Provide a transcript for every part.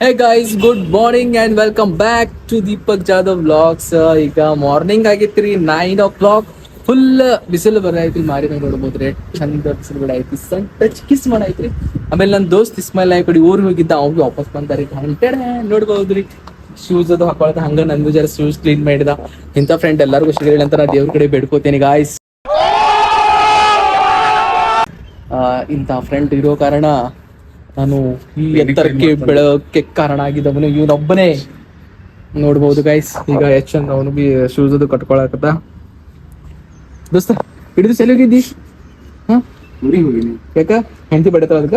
Hey guys good morning and welcome back to Deepak Jadhav vlogs ಈಗ morning ಆಗಿತ್ರಿ nine o'clock full ಬಿಸಿಲು ಬರೈತಿ ಮಾರಿನ ನೋಡ್ಬೋದ್ರಿ ಚಂದ ಬಿಸಿಲು ಬಿಡೈತಿ ಸಣ್ಣ ಟಚ್ ಕಿಸ್ ಮಾಡೈತ್ರಿ. ಆಮೇಲೆ ನನ್ನ ದೋಸ್ತ್ ಇಸ್ಮಾಯಿಲ್ ನಾಯ್ ಕಡೆ ಊರಿಗೆ ಹೋಗಿದ್ದ ಅವ್ನು ವಾಪಸ್ ಬಂದಾರಿ. ನೋಡ್ಬೋದು ನೋಡ್ಬೋದ್ರಿ ಶೂಸ್ ಅದು ಹಾಕೊಳ್ತಾ ಹಂಗ ನಂದು ಜರ ಶೂಸ್ ಕ್ಲೀನ್ ಮಾಡಿದ. ಇಂಥ ಫ್ರೆಂಡ್ ಎಲ್ಲರಿಗೂ ಸಿಗಲಿಲ್ಲ ಅಂತ ನಾ ದೇವ್ರ ಕಡೆ ಬೇಡ್ಕೋತೀನಿ ಗಾಯ್ಸ್ ಇಂಥ ಫ್ರೆಂಡ್ ಇರೋ ಕಾರಣ ನಾನು ಈ ಎತ್ತರಕ್ಕೆ ಬೆಳಕ್ಕೆ ಕಾರಣ ಆಗಿದ್ದವನು ಇವನೊಬ್ಬನೇ. ನೋಡ್ಬೋದು ಗೈಸ್ ಈಗ ಎಚ್ ಅಂದ್ರೆ ಅವನು ಬಿ ಶೂಸ್ ಅದು ಕಟ್ಕೊಳಕತ್ತ. ದೋಸ್ತ ಹಿಡಿದು ಸೆಲ್ ಹೋಗಿದ್ದಿ ಹಾ? ಯಾಕ? ಹೆಂಡತಿ ಬಡತಾಳ ಅದಕ್ಕ?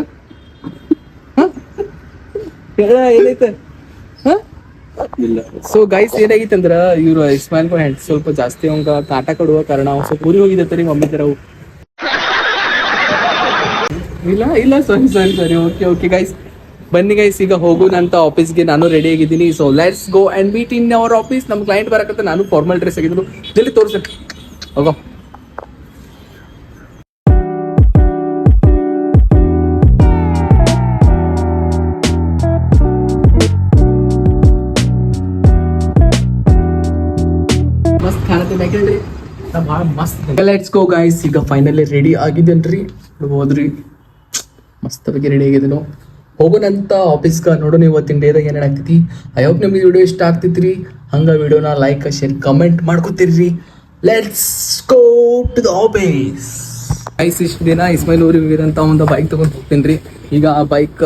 ಏನೈತೆ? ಹ? ಸೊ ಗೈಸ್ ಏನಾಗಿತ್ತಂದ್ರ ಇವ್ರು ಇಸ್ಮಾಯಿಲ್ ಹೆಂಡ್ ಸ್ವಲ್ಪ ಜಾಸ್ತಿ ಅವಂಗ ಕಾಟ ಕೊಡುವ ಕಾರಣ ಸ್ವಲ್ಪ ಊರಿಗೆ ಹೋಗಿದ್ದರಿ ಮಮ್ಮಿ ತರ ಇಲ್ಲ ಇಲ್ಲ ಸರಿ ಸರಿ ಸರಿ ಓಕೆ ಓಕೆ ಗೈಸ್ ಬನ್ನಿ ಗೈಸ್ ಈಗ ಹೋಗೋಣಂತ ಆಫೀಸ್ಗೆ ನಾನು ರೆಡಿ ಆಗಿದ್ದೀನಿ. So let's go and meet in our office ನಮ್ಮ ಕ್ಲೈಂಟ್ ಬರಕತ್ತ ನಾನು ಫಾರ್ಮಲ್ ಡ್ರೆಸ್ ಆಗಿದ್ರು ಜಲ್ದಿ ತೋರಿಸಿ. ಹೋಗೋ. ಮಸ್ತ್ ಕಾಣತ್ತೆ ಯಾಕಂದ್ರೆ ನಾ ಭಾಳ ಮಸ್ತ್ ಲೆಟ್ಸ್ ಗೋ ಗೈಸ್ ಈಗ ಫೈನಲಿ ರೆಡಿ ಆಗಿದ್ದೇನ್ರಿ? ಹೋದ್ರಿ ಮಸ್ತ್ ಬಗ್ಗೆ ರೆಡಿ ಆಗಿದನು ಹೋಗೋಣಂತ ಆಫೀಸ್ಗೆ ನೋಡೋಣ ಇವತ್ತಿನ ಡೇದಾಗ ಏನೇನು ಆಗ್ತೈತಿ? ಐ ಹೋಪ್ ನಿಮ್ಗೆ ವಿಡಿಯೋ ಇಷ್ಟ ಆಗ್ತೈತ್ರಿ. ಹಂಗೆ ವಿಡಿಯೋನ like share comment ಮಾಡ್ಕೊತೀರಿ let's go to the office ice ಇಷ್ಟು ದಿನ ಇಸ್ಮೈಲ್ ಊರಿಗೆ ಹೋಗಿದಂತ ಒಂದು ಬೈಕ್ ತಗೊಂಡು ಹೋಗ್ತೀನಿ ರೀ ಈಗ ಆ ಬೈಕ್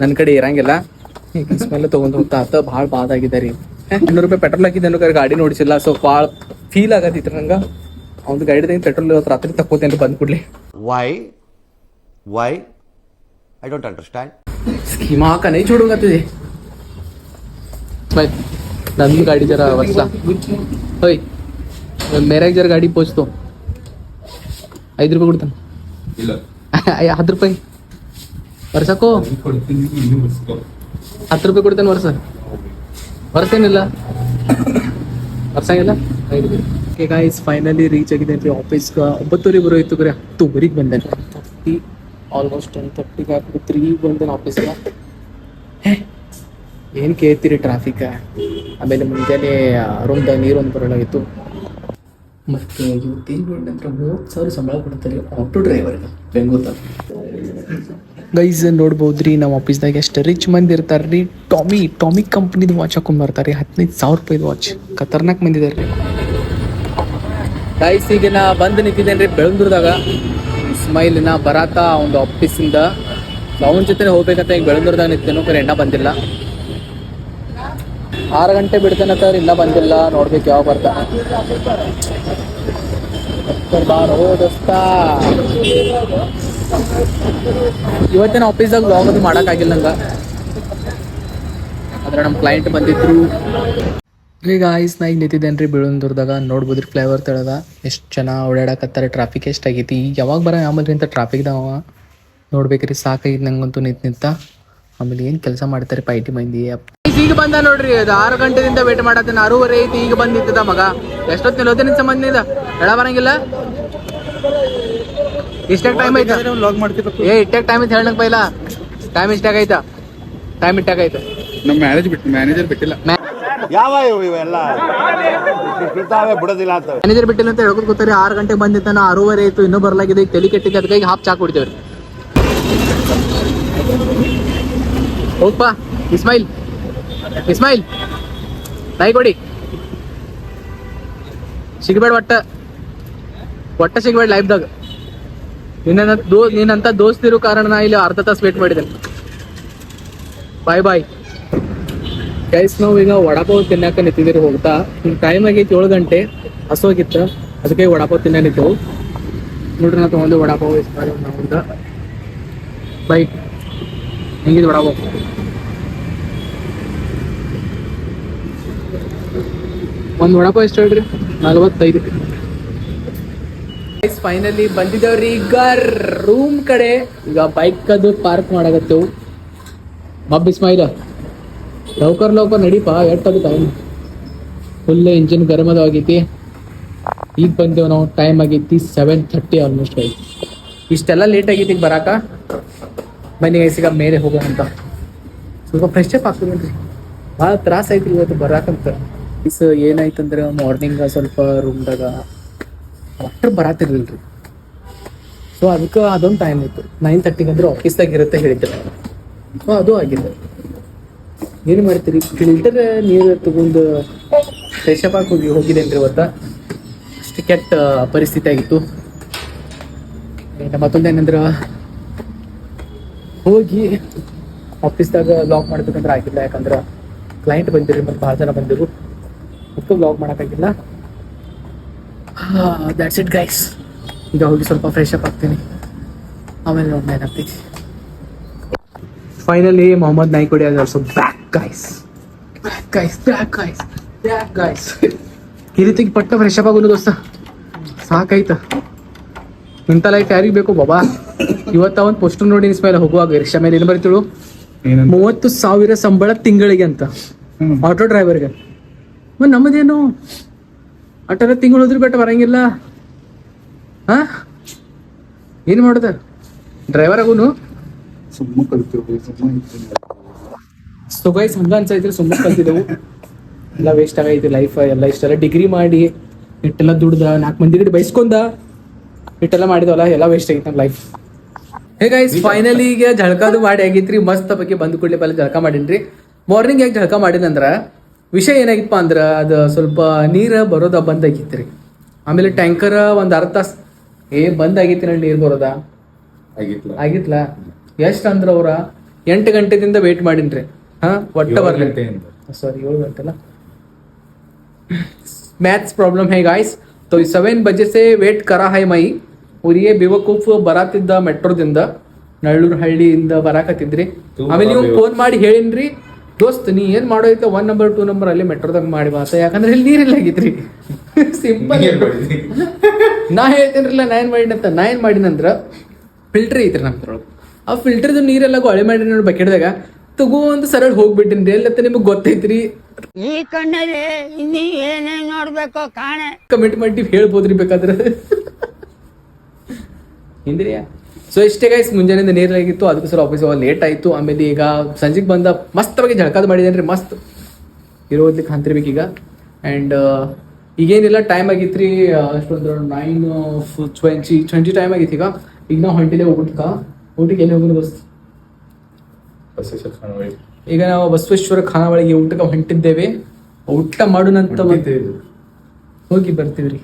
ನನ್ನ ಕಡೆ ಇರಂಗಿಲ್ಲ ಈಗ ಇಸ್ಮೈಲ್ ತೊಗೊಂಡು ಹೋಗ್ತಾ ಆತ ಭಾಳ ಬಾದ್ ಆಗಿದೆ ರೀ ಇನ್ನೂರು ರೂಪಾಯಿ ಪೆಟ್ರೋಲ್ ಹಾಕಿದ್ದೆ ಅನ್ನೋ ಗಾಡಿ ನೋಡಿಸಿಲ್ಲ. ಸೊ ಭಾಳ ಫೀಲ್ ಆಗತ್ತಿತ್ತು ನಂಗೆ. ಅವ್ನ ಗಾಡಿದಾಗ ಪೆಟ್ರೋಲ್ ರಾತ್ರಿ ತಕ್ಕೋತೇನೆ ಬಂದ್ಬಿಡ್ಲಿ why Why? Why? I don't understand. Schema का नहीं छोड़ूंगा तुझे मैं नंदू गाड़ी जरा वसला होय मेरा एक जरा गाडी पोचतो ಐದು ರೂಪಾಯಿ ಕೊಡ್ತಾನೆ ಇಲ್ಲ ಹತ್ತು ರೂಪಾಯಿ ವರ್ಷಕ್ಕೋ ಕೊಡ್ತೀನಿ ಇನ್ನೂ ಬರ್ಸ್ಕೊ ಹತ್ತು ರೂಪಾಯಿ ಕೊಡ್ತೇನೆ ವರ್ಷ ವರ್ಷೇನಿಲ್ಲ ವರ್ಷಂಗಿಲ್ಲ ಓಕೆ ಗಾಯ್ಸ್ ಫೈನಲಿ ರೀಚ್ ಆಗಿದ್ದೇನೆ ರೀ ಆಫೀಸ್ಗೆ ಒಂಬತ್ತುವರೆ ಬರೋಯ್ತು ಬರೀ ಹತ್ತುವರೆಗೆ ಬಂದೆ ತರ್ಟಿ ಆಲ್ಮೋಸ್ಟ್ ಟೆನ್ ತರ್ಟಿಗೆ ಹಾಕಿ ತ್ರೀ ಬಂದೆ ಆಫೀಸ್ಗೆ ಏನು ಕೇಳ್ತೀರಿ ಟ್ರಾಫಿಕ್ ಆಮೇಲೆ ಮುಂಜಾನೆ ರೂಮ್ದಾಗ ನೀರೊಂದು ಬರೋಲಾಗಿತ್ತು. ಮತ್ತು ಏನು ನೋಡಿ ನಂತರ ಮೂವತ್ತು ಸಾವಿರ ಸಂಬಳ ಕೊಡ್ತಾರೆ ಆಟೋ ಡ್ರೈವರ್ಗೆ ಬೆಂಗಳೂರು ಗೈಸ್ ನೋಡ್ಬೋದ್ರಿ ನಮ್ಮ ಆಫೀಸ್ದಾಗ ಎಷ್ಟು ರಿಚ್ ಮಂದಿ ಇರ್ತಾರೆ ರೀ. ಟಾಮಿ ಟಾಮಿ ಕಂಪ್ನಿದು ವಾಚ್ ಹಾಕೊಂಡು ಬರ್ತಾರೆ, ಹದಿನೈದು ಸಾವಿರ ರೂಪಾಯಿದು ವಾಚ್ ಖತರ್ನಾಕ್ ಮಂದಿ ಇದಾರೆ ರೀ. ಗೈಸ್ ಈಗ ನಾ ಬಂದು ನಿಂತಿದ್ದೇನೆ ರೀ ಬೆಳಂದೂರ್ದಾಗ. ಇಸ್ಮೈಲ್ ನಾ ಬರಾತ ಒಂದು ಆಫೀಸಿಂದ ಅವನ ಜೊತೆ ಹೋಗ್ಬೇಕಂತ ಈಗ ಬೆಳಂದೂರ್ದಾಗ ನಿಂತೇನು ಕರೆ ಎಣ್ಣ ಬಂದಿಲ್ಲ. ಆರು ಗಂಟೆ ಬಿಡ್ತೇನ ಸರ್ ಇನ್ನ ಬಂದಿಲ್ಲ. ನೋಡ್ಬೇಕು ಯಾವಾಗ ಬರ್ತಾನೆ ಬಾರೋ ದೋಸ್ತ. ಇವತ್ತಿನ ಆಫೀಸ್ದಾಗ ಲಾಂಗ್ ಅದು ಮಾಡೋಕ್ಕಾಗಿಲ್ಲ ನಂಗೆ. ಆದ್ರೆ ನಮ್ಮ ಕ್ಲೈಂಟ್ ಬಂದಿದ್ರು. ರೀ ಐಸ್ ನಾ ಈಗ ನಿಂತಿದ್ದೇನೆ ರೀ ಬೀಳಂದೂರ್ದಾಗ ನೋಡ್ಬೋದ್ರಿ ಫ್ಲೈಓವರ್ ತೆಳದ ಎಷ್ಟು ಜನ ಓಡಾಡಕತ್ತಾರೆ ಟ್ರಾಫಿಕ್ ಎಷ್ಟಾಗೈತಿ ಈಗ ಯಾವಾಗ ಬರ ಆಮೇಲೆ ಟ್ರಾಫಿಕ್ದಾವ ನೋಡ್ಬೇಕ್ರಿ ಸಾಕಾಗಿತ್ತು ನಂಗಂತೂ ನಿಂತು ನಿಂತ. ಆಮೇಲೆ ಏನು ಕೆಲಸ ಮಾಡ್ತಾರೆ ಪೈಟಿ ಮಂದಿ. ಈಗ ಬಂದ ನೋಡ್ರಿ ಅದು ಆರು ಗಂಟೆದಿಂದ ವೇಟ್ ಮಾಡತ್ತೇನೆ. ಆರೂವರೆ ಐತಿ ಈಗ ಬಂದ್ ನಿಂತದ ಮಗ. ಎಷ್ಟೊತ್ತು ನಿಲ್ಲೋದೇ ನಿಂತ ಬಂದಿದ ಹೇಳ ಬರಂಗಿಲ್ಲ. ಇಷ್ಟೇ ಟೈಮ್ ಐತಾ. ಏ ಇಟ್ಟಾಗ ಟೈಮ್ ಐತೆ ಹೇಳಕ್ ಪೈಲಾ ಟೈಮ್ ಇಷ್ಟಾಗ ಐತಾ. ಟೈಮ್ ಇಟ್ಟಾಗ ಐತೆ. ನಮ್ಮ ಮ್ಯಾನೇಜ್ ಬಿಟ್ಟು ಮ್ಯಾನೇಜರ್ ಬಿಟ್ಟಿಲ್ಲ. ಯಾವ ಇವು ಇವೆಲ್ಲ? ತಾವೇ ಬಿಡೋದಿಲ್ಲ ಮ್ಯಾನೇಜರ್ ಬಿಟ್ಟಿಲ್ಲ ಅಂತ ಹೇಳ್ಕೊತ ಕೂತಾರೆ. ಆರು ಗಂಟೆಗೆ ಬಂದಿತ್ತಾನ ಆರೂವರೆ ಆಯ್ತು, ಇನ್ನೂ ಬರ್ಲಾಗಿದೆ. ಈಗ ತಲೆ ಕೆಟ್ಟಿಗೆ ಅದಕ್ಕೆ ಈಗ ಹಾಫ್ ಚಾ ಕುಡಿತೇವ್ರಿ. ಹೋಗ್ಪ. ಇಸ್ಮೈಲ್ ಇಸ್ಮೈಲ್ ನಾಯಿ ಕೊಡಿ. ಸಿಗಬೇಡ ಒಟ್ಟ. ಒಟ್ಟ ಸಿಗಬೇಡ ಲೈಫ್ದಾಗ ನಿನ್ನ ದೋ ನಿನ್ನಂತ ದೋಸ್ತಿರೋ ಕಾರಣ ನಾ ಇಲ್ಲಿ ಅರ್ಧ ತಾಸು ವೇಟ್ ಮಾಡಿದ್ದೇನೆ. ಬಾಯ್ ಬಾಯ್ ಗೈಸ್ ನಾವು ಈಗ ವಡಾಪಾವ್ ತಿನ್ನಾಕ ನಿಂತಿದ್ದೀರಿ ಹೋಗ್ತಾ. ಟೈಮ್ ಆಗೈತಿ ಏಳು ಗಂಟೆ. ಹಸೋಗಿತ್ತ ಅದಕ್ಕೆ ವಡಾಪಾವ್ ತಿನ್ನ ನಿಂತವು ನೋಡ್ರಿ ನಾ ತಗೊಂಡು ವಡಾಪಾವ್ ನಾವೊಂದ ಬೈಕ್ ಹೆಂಗಿದೆ ವಡಾಪಾವ್? ಒಂದು ವಡಾಪಾವ್ ಎಷ್ಟು ಹೇಳ್ರಿ? ಗೈಸ್ ಫೈನಲಿ ಬಂದಿದ್ದೇವ್ರಿ ಈಗ ರೂಮ್ ಕಡೆ. ಈಗ ಬೈಕ್ ಅದು ಪಾರ್ಕ್ ಮಾಡಾಕತ್ತೇವು. ಮಬ್ ಇಸ್ಮಾಯಿಲ ಲೌಕರ್ ಲೌಕರ್ ನಡೀಪ, ಎಟ್ಟದು ಟೈಮ್ ಫುಲ್ ಇಂಜಿನ್ ಗರಮದ ಆಗೈತಿ. ಈಗ ಬಂದೇವು ನಾವು ಟೈಮ್ ಆಗೈತಿ ಸೆವೆನ್ ಥರ್ಟಿ ಆಲ್ಮೋಸ್ಟ್ ಆಯ್ತು ಇಷ್ಟೆಲ್ಲ ಲೇಟ್ ಆಗೈತಿ ಈಗ ಬರಾಕ? ಬನ್ನಿ ಗೈಸ್ ಮೇಲೆ ಹೋಗೋಣ ಅಂತ. ಸ್ವಲ್ಪ ಫ್ರೆಶ್ ಅಪ್ ಆಗ್ತದೇನ್ರಿ. ಭಾಳ ತ್ರಾಸ ಐತ್ರಿ ಇವತ್ತು ಬರಾಕಂತ. ಏನಾಯ್ತು ಏನಾಯ್ತಂದ್ರೆ ಮಾರ್ನಿಂಗ್ ಸ್ವಲ್ಪ ರೂಮ್ದಾಗ ವಾಟರ್ ಬರಾತಿರ್ಲಿಲ್ಲ ರೀ ಸೊ ಅದಕ್ಕೆ ಅದೊಂದು ಟೈಮ್ ಇತ್ತು. ನೈನ್ ತರ್ಟಿಗೆ ಅಂದ್ರೆ ಆಫೀಸ್ದಾಗ ಇರುತ್ತೆ ಹೇಳಿದ್ದೆ. ಸೊ ಅದು ಆಗಿದೆ. ಏನು ಮಾಡ್ತೀರಿ? ಫಿಲ್ಟರ್ ನೀರು ತಗೊಂಡು ಫ್ರೆಶ್ ಅಪ್ ಆಗಿ ಹೋಗಿ ಹೋಗಿದ್ದೇನ್ರಿ ಇವತ್ತ ಅಷ್ಟು ಕೆಟ್ಟ ಪರಿಸ್ಥಿತಿ ಆಗಿತ್ತು. ಮತ್ತೊಂದು ಏನಂದ್ರೆ, ಹೋಗಿ ಆಫೀಸ್ದಾಗ ಲಾಕ್ ಮಾಡ್ಬೇಕಂದ್ರೆ ಆಗಿಲ್ಲ. ಯಾಕಂದ್ರೆ ಕ್ಲೈಂಟ್ ಬಂದಿರಿ ಮತ್ತು ಭಾಳ ಜನ ಬಂದಿರು. ಮತ್ತು ಲಾಕ್ ಮಾಡೋಕ್ಕಾಗಿಲ್ಲ ದ್ಯಾಟ್ಸ್ ಇಟ್ ಗೈಸ್ ಈಗ ಹೋಗಿ ಸ್ವಲ್ಪ ಫ್ರೆಶ್ ಅಪ್ ಆಗ್ತೀನಿ. ಆಮೇಲೆ ನೋಡ್ತೀನಿ finally Mohammed Naikodi also back guys guys guys guys guys back guys ಈ ರೀತಿ ಪಟ್ಟ ಫ್ರೆಶ್ ಅಪ್ ಆಗೋದು ದೋಸ್ತ. ಸಾಕಾಯ್ತ. ಇಂಥ ಲೈಫ್ ಯಾರಿಗೆ ಬೇಕು ಬಾಬಾ. ಇವತ್ತ ಒಂದು ಪೋಸ್ಟರ್ ನೋಡಿ ಇನ್ಸ್ಮೇಲೆ ಹೋಗುವಾಗ ರಿಕ್ಷಾ ಮೇಲೆ ಏನು ಬರ್ತಿಳು? ಮೂವತ್ತು ಸಾವಿರ ಸಂಬಳ ತಿಂಗಳಿಗೆ ಅಂತ. ಆಟೋ ಡ್ರೈವರ್ಗೆ ಮತ್ತು ನಮ್ಮದೇನು? ಅಟರ ತಿಂಗಳು ಹೋದ್ರೆ ಬೆಟ್ಟ ಬರಂಗಿಲ್ಲ. ಹಾ? ಏನು ಮಾಡೋದ? ಡ್ರೈವರ್ ಆಗುನು? ಸುಮ್ಮನೆ. ಸೊ ಗೈಸ್ ಹಂಗ ಅನ್ಸೈತ್ರಿ ಸುಮ್ಮನೆ ಕಲ್ತಿದ್ದೆವು. ಎಲ್ಲ ವೇಸ್ಟ್ ಆಗೈತಿ ಲೈಫ್ ಎಲ್ಲ ಇಷ್ಟೆಲ್ಲ ಡಿಗ್ರಿ ಮಾಡಿ ಇಟ್ಟೆಲ್ಲ ದುಡ್ದ ನಾಲ್ಕು ಮಂದಿ ಗಿಡ ಬೈಸ್ಕೊಂಡ ಇಟ್ಟೆಲ್ಲ ಮಾಡಿದವಲ್ಲ ಎಲ್ಲ ವೇಸ್ಟ್ ಆಗೈತೆ ನಮ್ಮ ಲೈಫ್ ಹೇ ಗೈಸ್ ಫೈನಲಿ ಈಗ ಜಳಕದು ಮಾಡಿ ಆಗೈತ್ರಿ. ಮಸ್ತ್ ಬಗ್ಗೆ ಬಂದು ಕೂಡಲೇ ಪಲ್ಲ ಜಳಕ ಮಾಡಿನ್ರಿ. ಮಾರ್ನಿಂಗ್ ಯಾಕೆ ಜಳಕ ಮಾಡಿದಂದ್ರ ವಿಷಯ ಏನಾಗಿತ್ತಪ್ಪ ಅಂದ್ರ ಅದು ಸ್ವಲ್ಪ ನೀರ ಬರೋದ ಬಂದ್ ಆಗಿತ್ರಿ. ಆಮೇಲೆ ಟ್ಯಾಂಕರ್ ಒಂದ್ ಅರ್ಧ ತಾಸ್ ಏ ಬಂದ್ ಆಗೈತಿ ನೋಡಿ ನೀರ್ ಬರೋದ. ಆಗಿತ್ಲ. ಆಗಿತ್ಲ. ಎಷ್ಟ್ ಅಂದ್ರ ಅವ್ರ ಎಂಟು ಗಂಟೆದಿಂದ ವೇಟ್ ಮಾಡಿನ್ರಿ. ಹಾ ಒಟ್ಟ ಏಳು ಬರ್ಲಿ ಗಂಟೆಯಿಂದ. सॉरी ಏಳು घंटे ना मैथ्स प्रॉब्लम है गाइस तो सेवन बजे से वेट करा है ಮೈ ಅವ್ರು ಏ ಬೇವಕೂಫ್ ಬರಾತಿದ್ದ ಮೆಟ್ರೋದಿಂದ ನಳ್ಳೂರು ಹಳ್ಳಿಯಿಂದ ಬರಾಕತ್ತಿದ್ರಿ ತೂ ಆಮೇಲೆ ನೀವು ಬೇವಕೂಫ್. ಫೋನ್ ಮಾಡಿ ಹೇಳಿನ್ರಿ ದೋಸ್ತ್ ನೀ ಏನ್ ಮಾಡೋದೈತೆ ಒನ್ ನಂಬರ್ ಟೂ ನಂಬರ್ ಅಲ್ಲಿ ಮೆಟ್ರೋದಾಗ ಮಾಡಿ ಬಾತ ಯಾಕಂದ್ರೆ ಇಲ್ಲಿ ನೀರಿಲ್ಲ ಆಗಿತ್ರಿ ಸಿಂಪಲ್ ಏನ್ ಮಾಡಿದ್ರಿ? ನಾ ಹೇಳ್ತೇನ್ರಲ್ಲ ನಾ ಏನ್ ಮಾಡಿನಂತ ನಾ ಏನ್ ಮಾಡಿನಂದ್ರ ಫಿಲ್ಟರ್ ಐತ್ರಿ ನಮ್ದ್ರೊಳಗೆ ಆ ಫಿಲ್ಟರ್ದು ನೀರೆಲ್ಲ ಗೊಳೆ ಮಾಡಿ ನೋಡಿ ಬಕೆಟ್ದಾಗ ತಗೋ ಒಂದು ಸರಳ ಹೋಗ್ಬಿಟ್ಟಿನ್ರಿ ಎಲ್ಲತ್ತ ನಿಮಗ್ ಗೊತ್ತೈತ್ರಿ. ಈ ಕಣ್ಣಲ್ಲಿ ಇನ್ನಿ ಏನೇನ್ ನೋಡ್ಬೇಕು ಕಾಣೆ. ಕಮೆಂಟ್ ಮಾಡಿ ಹೇಳ್ಬೋದ್ರಿ ಬೇಕಾದ್ರೆ. ಹಿಂದ್ರಿಯಾ ಸೊ ಇಷ್ಟೇ ಗೈಸ್ ಮುಂಜಾನೆಯಿಂದ ನೀರಾಗಿತ್ತು ಸರ್ ಆಫೀಸ್ ಹೋಗಿ ಲೇಟ್ ಆಯ್ತು. ಆಮೇಲೆ ಈಗ ಸಂಜೆಗೆ ಬಂದ ಮಸ್ತವಾಗಿ ಜಳಕಾದ ಮಾಡಿದೇನ್ರಿ ಮಸ್ತ್. ಇರೋದ್ಲಿಕ್ಕೆ ಹಂತಿರ್ಬೇಕು ಈಗ ಆ್ಯಂಡ್ ಈಗೇನಿಲ್ಲ ಟೈಮ್ ಆಗಿತ್ರಿ ಅಷ್ಟೊಂದು ನೈನ್ ಟ್ವೆಂಟಿ ಟ್ವೆಂಟಿ ಟೈಮ್ ಆಗಿತ್ತು ಈಗ ಈಗ ನಾವು ಹೊಂಟಿದೆ ಊಟಕ್ಕೆ. ಊಟಕ್ಕೆ ಎಲ್ಲಿ ಹೋಗೋದು ದೋಸ್ತ್? ಬಸವೇಶ್ವರ ಖಾನಾವಳಿ. ಈಗ ನಾವು ಬಸವೇಶ್ವರ ಖಾನಾವಳಿಗೆ ಊಟಕ್ಕೆ ಹೊಂಟಿದ್ದೇವೆ. ಊಟ ಮಾಡೋಣಂತ ಮತ್ತೆ ಹೋಗಿ ಬರ್ತೀವ್ರಿ.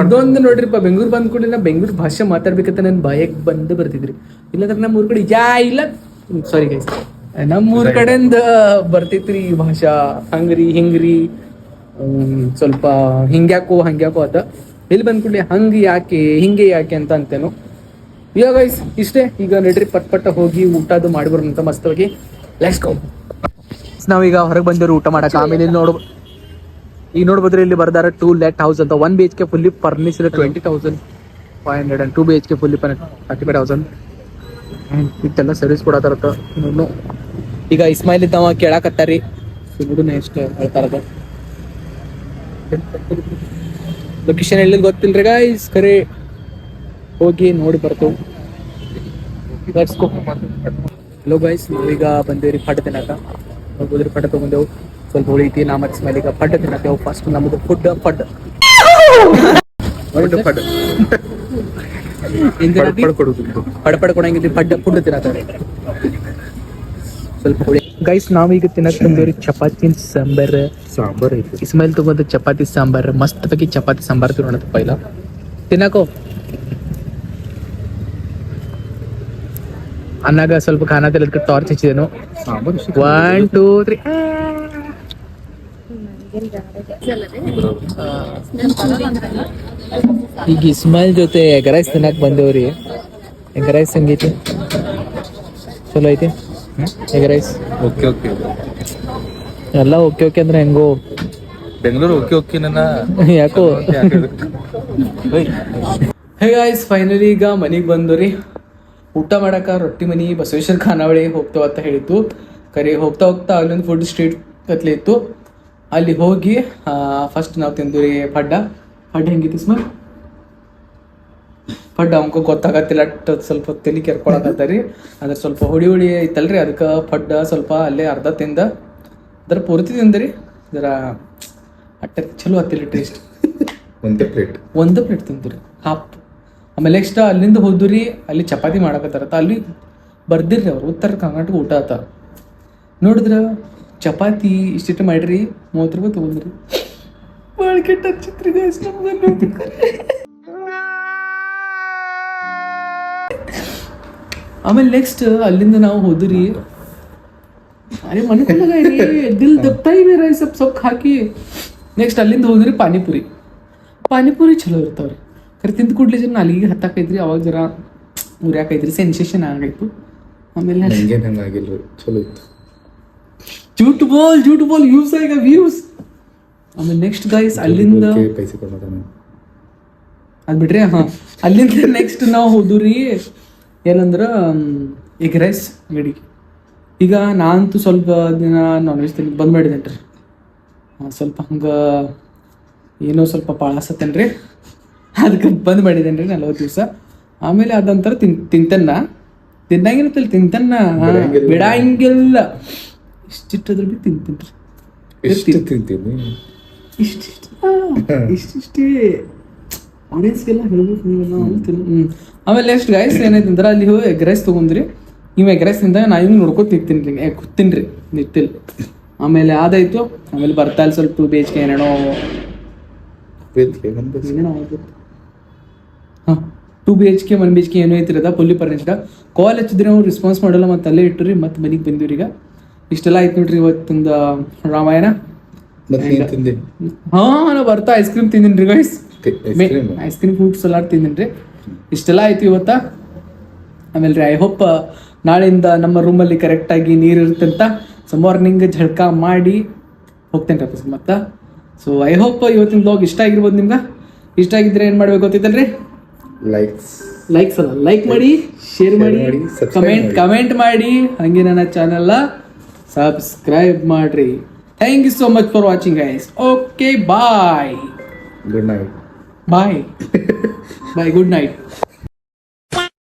ಇದೊಂದು ನೋಡ್ರಿಪ್ಪ ಬೆಂಗಳೂರು ಬಂದ ಕೂಡ ಬೆಂಗ್ಳೂರ್ ಬೆಂಗಳೂರು ಭಾಷೆ ಮಾತಾಡ್ಬೇಕಂತ ನನ್ ಬಾಯಕ್ ಬಂದು ಬರ್ತಿದ್ರಿ. ಇಲ್ಲಾಂದ್ರೆ ನಮ್ಮ ಊರ್ ಕಡೆ ಯಾ ಇಲ್ಲ. ಸಾರಿ ಗೈಸ್ ನಮ್ಮ ಊರ್ ಕಡೆಯಿಂದ ಬರ್ತೈತ್ರಿ ಈ ಭಾಷಾ. ಹಂಗ್ರಿ ಹಿಂಗ್ರಿ. ಸ್ವಲ್ಪ ಹಿಂಗ್ಯಾಕೋ ಹಂಗ್ಯಾಕೋ ಅದ ಇಲ್ಲಿ ಬಂದ್ ಕೂಡಲೇ ಹಂಗ ಯಾಕೆ ಹಿಂಗೆ ಯಾಕೆ ಅಂತ ಅಂತೇನು. ಈಗ ಗೈಸ್ ಇಷ್ಟೇ. ಈಗ ನಡ್ರಿ, ಪಟ್ ಪಟ್ಟ ಹೋಗಿ ಊಟದು ಮಾಡಿ ಬರೋಣಂತ ಮಸ್ತವಾಗಿ ಲೆಟ್ಸ್ ಗೋ ನಾವೀಗ ಹೊರಗೆ ಬಂದಿರೋ ಊಟ ಮಾಡಕ್. ಆಮೇಲೆ ಇಲ್ಲಿ ನೋಡ್ ಈಗ ನೋಡ್ಬೋದ್ರಿ ಇಲ್ಲಿ ಬರ್ದಾರ ಟೂ ಲೆಟ್ ಹೌಸ್ ಅಂತ. One B H K fully furnish twenty thousand five hundred and two B H K fully thirty five thousand ಇಟ್ಟೆಲ್ಲ service ಕೊಡತ್ತಾರತ್ತ ನೋಡು ಈಗ ಇಸ್ಮಾಯಿಲ್ ಇದ್ದಾವ ಕೇಳಾಕತ್ತಾರಿ ನೋಡುನ ಎಷ್ಟು ಹೇಳ್ತಾರದ ಲೊಕೇಶನ್ ಎಲ್ಲಿ ಗೊತ್ತಿಲ್ರಿ ಗಾಯ್ಸ್ ಖರೆ ಹೋಗಿ ನೋಡಿ ಬರ್ತೇವೆ ಹಲೋ ಗೈಸ್ ನಾವೀಗ ಬಂದೇವ್ರಿ ಪಡ್ಡ ತಿನ್ನಕ ಹೋಗೋದ್ರಿ ಪಡ್ಡ ತಗೊಂಡೆವು. ಸ್ವಲ್ಪ ಉಳಿತಿ ನಾ ಮತ್ತೆ ಸ್ಮೆಲ್ ಈಗ ಪಡ್ಡ ತಿನ್ನಕ್ಕೆ ಫಸ್ಟ್ ನಮ್ಮದು ಫುಡ್ ಪಡ್. ಪಡ್. ಪಡ ಪಡ ಕೊಡಂಗಿದ್ರಿ ಪಡ್ಡ ಫುಡ್ ತಿನ್ನತಾರೆ ಸ್ವಲ್ಪ ಹುಳಿ. ಗೈಸ್ ನಾವೀಗ ತಿನ್ನಕ್ ಬಂದೇವ್ರಿ ಚಪಾತಿ ಸಾಂಬಾರ್. ಸಾಂಬಾರ್ ಐತಿ ಇಸ್ಮಾಯಿಲ್ ತಗೊಂಡ ಚಪಾತಿ ಸಾಂಬಾರ್. ಮಸ್ತ್ ಬಗ್ಗೆ ಚಪಾತಿ ಸಾಂಬಾರ್ ತಿನ್ನೋಣ ಪೈಲ ತಿನ್ನಕೋ. ಅನ್ನಾಗ ಸ್ವಲ್ಪ ಖಾನ ತಿಲ್ಲದಕ್ಕೆ ಟಾರ್ಚ್ ಹಚ್ಚಿದೇನು. ಒನ್ ಟೂ ತ್ರೀ ಈಗ ಇಸ್ಮಾಯಿಲ್ ಜೊತೆ ಎಗ್ ರೈಸ್ ತಿನ್ನಕ್ ಬಂದೇವ್ರಿ. ಎಗ್ ರೈಸ್ ಹೆಂಗೈತಿ ಚಲೋ ಐತಿ? Egg rice okay okay. ಎಲ್ಲ ಓಕೆ ಓಕೆ ಅಂದ್ರೆ ಹೆಂಗೋ? ಬೆಂಗಳೂರು ಓಕೆ ಓಕೆ ನನ್ನ. ಯಾಕೋ? ಹೇ ಗಾಯ್ಸ್ ಫೈನಲಿ ಈಗ ಮನೆಗೆ ಬಂದು ರೀ ಊಟ ಮಾಡಕ್ಕ ರೊಟ್ಟಿ ಮನಿ ಬಸವೇಶ್ವರ ಖಾನಾವಳಿ ಹೋಗ್ತಾವ ಅಂತ ಹೇಳಿತ್ತು. ಕರೆ ಹೋಗ್ತಾ ಹೋಗ್ತಾ ಅಲ್ಲೊಂದು ಫುಡ್ ಸ್ಟ್ರೀಟ್ ಕತ್ಲೆ ಇತ್ತು. ಅಲ್ಲಿ ಹೋಗಿ ಫಸ್ಟ್ ನಾವು ತಿಂದು ರೀ ಪಡ್ಡ. ಪಡ್ಡ ಹೆಂಗಿತ್ತು ಸ್ಮ? ಪಡ್ಡ ಅವ್ಕ ಗೊತ್ತಾಗತ್ತಿಲ್ಲ ಸ್ವಲ್ಪ ತಲೆ ಕೆರ್ಕೊಳಕತ್ತಾರಿ ಅದ್ರ ಸ್ವಲ್ಪ ಹುಳಿ ಹುಳಿ ಐತಲ್ರಿ ಅದಕ್ಕೆ ಪಡ್ಡ ಸ್ವಲ್ಪ ಅಲ್ಲೇ ಅರ್ಧ ತಿಂದ. ಅದ್ರ ಪೂರ್ತಿ ತಿಂದ್ರಿ ಜರ ಅಟ್ಟ ಚಲೋ ಹತ್ತಿಲ್ಲ ಟೇಸ್ಟ್ ಒಂದು ಪ್ಲೇಟ್ ಒಂದು ಪ್ಲೇಟ್ ತಿಂದ್ರಿ. ಹಾಫ್ ಆಮೇಲೆ ನೆಕ್ಸ್ಟ್ ಅಲ್ಲಿಂದ ಹೋದ್ರಿ ಅಲ್ಲಿ ಚಪಾತಿ ಮಾಡಕತ್ತಾರತ್ತ ಅಲ್ಲಿ ಬರ್ದಿರ್ರಿ ಅವ್ರು. ಉತ್ತರ ಕರ್ನಾಟಕ ಊಟ ಆತ ನೋಡಿದ್ರ ಚಪಾತಿ ಇಷ್ಟಿಟ್ಟು ಮಾಡಿರಿ ಮೂವತ್ತು ರೂಪಾಯಿ ತೊಗೊಂಡ್ರಿ. ಭಾಳ ಕೆಟ್ಟ ಆಮೇಲೆ ನೆಕ್ಸ್ಟ್ ಅಲ್ಲಿಂದ ನಾವು ಹೋದ್ರಿ ಅರೆ ಮನೆ ದಿಲ್ ದಪ್ತಾ ಇವೆ ರೈ ಸೊಪ್ಪು ಸೊಕ್ ಹಾಕಿ. ನೆಕ್ಸ್ಟ್ ಅಲ್ಲಿಂದ ಹೋದ್ರಿ ಪಾನಿಪುರಿ. ಪಾನಿಪುರಿ ಚಲೋ ಇರ್ತಾವ್ರಿ. ಖರೆ ತಿಂದ ಕೂಡ್ಲೆ ಜನ ಅಲ್ಲಿಗೆ ಹತ್ತಾಕೈತ್ರಿ ಅವಾಗ ಜರ ಉರ್ಯಾಕೈತ್ರಿ ಸೆನ್ಸೇಷನ್ ಆಗೈತು. ಆಮೇಲೆ ಆಗಿಲ್ಲ ಚಲೋ ಇತ್ತು. Jute ball jute ball use ಆಗ ವ್ಯೂಸ್ ಆಮೇಲೆ ನೆಕ್ಸ್ಟ್ ಗೈಸ್ ಅಲ್ಲಿಂದ ಅದು ಬಿಡ್ರಿ ಹಾಂ. ಹಾ ಅಲ್ಲಿಂದ ನೆಕ್ಸ್ಟ್ ನಾವು ಹೋದ್ರಿ ಏನಂದ್ರ ಎಗ್ ರೈಸ್ ಅಂಗಡಿ ಈಗ ನಾನಂತೂ ಸ್ವಲ್ಪ ದಿನ ನಾನ್ ವೆಜ್ ತಿನ್ ಬಂದ್ ಮಾಡಿದೇನ್ರಿ. ಸ್ವಲ್ಪ ಹಂಗ ಏನೋ ಸ್ವಲ್ಪ ಪಾಳಸತ್ತೇನ್ರಿ. ಅದಕ್ಕೆ ಬಂದ್ ಮಾಡಿದೇನ್ರಿ ನಲ್ವತ್ತು ದಿವಸ. ಆಮೇಲೆ ಅದಂತರ ತಿನ್ ತಿಂತನ್ನ. ತಿನ್ನಂಗಿರುತ್ತಲ್ಲ ತಿಂತನ್ನ. ಬಿಡಂಗಿಲ್ಲ. ಇಷ್ಟಿಟ್ಟದ್ರ ಬಿ ತಿಂತೀನಿ ಇಷ್ಟು ತಿಂತೀನಿ ಇಷ್ಟಿಷ್ಟ ಇಷ್ಟಿಷ್ಟೇ ಆಡಿಯನ್ಸ್ಗೆಲ್ಲ ಹೇಳ್ಬೇಕು ನೀವೆಲ್ಲ ಆಮೇಲೆ ತಿನ್ನು. ಆಮೇಲೆ ನೆಕ್ಸ್ಟ್ ಗೈಸ್ ಏನೈತೆ ಅಂದ್ರೆ ಅಲ್ಲಿ ಹೋಗಿ ಎಗ್ ರೈಸ್ ತೊಗೊಂಡ್ರಿ. ಇವ್ ಎಗ್ ರೈಸ್ ತಿಂದಾಗ ನಾ ಹಿಂಗೆ ನೋಡ್ಕೊತ ತಿಂತೀನಿ ರೀ ಕೂತೀನಿ ರೀ ನಿಂತಿಲ್ಲ ಆಮೇಲೆ ಅದಾಯ್ತು ಆಮೇಲೆ ಬರ್ತಾ ಇಲ್ಲಿ ಸ್ವಲ್ಪ ಬೇಜ್ಗೆ ಬಿ ಎಚ್ ಕೆ ಏನೇನೋ ಹಾಂ two B H K one B H K ಏನೋ ಐತಿರದ ಪುಲ್ಲಿ ಫರ್ನಿಶ್ಡ ಕಾಲ್ ಹಚ್ಚಿದ್ರೆ ಅವ್ರು ರೆಸ್ಪಾನ್ಸ್ ಮಾಡಲ್ಲ ಮತ್ತೆ ಅಲ್ಲೇ ಇಟ್ಟರಿ ಮತ್ತೆ ಮನೆಗೆ ಬಂದಿವ್ರಿ ಈಗ. ಇಷ್ಟೆಲ್ಲ ಆಯ್ತು ನೋಡ್ರಿ ಇವತ್ತಿಂದ ರಾಮಾಯಣ. ಹಾ ನಾ ಬರ್ತಾ ಐಸ್ ಕ್ರೀಮ್ ತಿಂದಿನ್ರಿ ಗೈಸ್ ತಿ- ice cream? Ice cream fruits ಎಲ್ಲ ತಿಂದಿನ್ರಿ. ಇಷ್ಟೆಲ್ಲ ಆಯ್ತು ಇವತ್ತ? ಆಮೇಲೆ ರೀ ಐ ಹೋಪ್ ನಾಳೆಯಿಂದ ನಮ್ಮ ರೂಮಲ್ಲಿ ಕರೆಕ್ಟಾಗಿ ನೀರು ಇರುತ್ತಂತ ಸೊ ಮಾರ್ನಿಂಗ್ ಝಳ್ಕ ಮಾಡಿ ಹೋಗ್ತೇನೆ ವಾಪಸ್ ಮತ್ತ. ಸೊ ಐ ಹೋಪ್ ಇವತ್ತಿನ ಬ್ಲಾಗ್ ಇಷ್ಟ ಆಗಿರ್ಬೋದು ನಿಮ್ಗೆ. ಇಷ್ಟ ಆಗಿದ್ರೆ ಏನು ಮಾಡ್ಬೇಕು ಗೊತ್ತಿತ್ತಲ್ರಿ ಲೈಕ್ಸ್ ಲೈಕ್ಸ್ ಅಲ್ಲ. ಲೈಕ್ ಮಾಡಿ ಶೇರ್ ಮಾಡಿ ಕಮೆಂಟ್ ಕಮೆಂಟ್ ಮಾಡಿ. ಹಂಗೆ ನನ್ನ ಚಾನೆಲ್ನ ಸಬ್ಸ್ಕ್ರೈಬ್ ಮಾಡ್ರಿ. Thank you so much for watching guys okay bye good night bye bye good night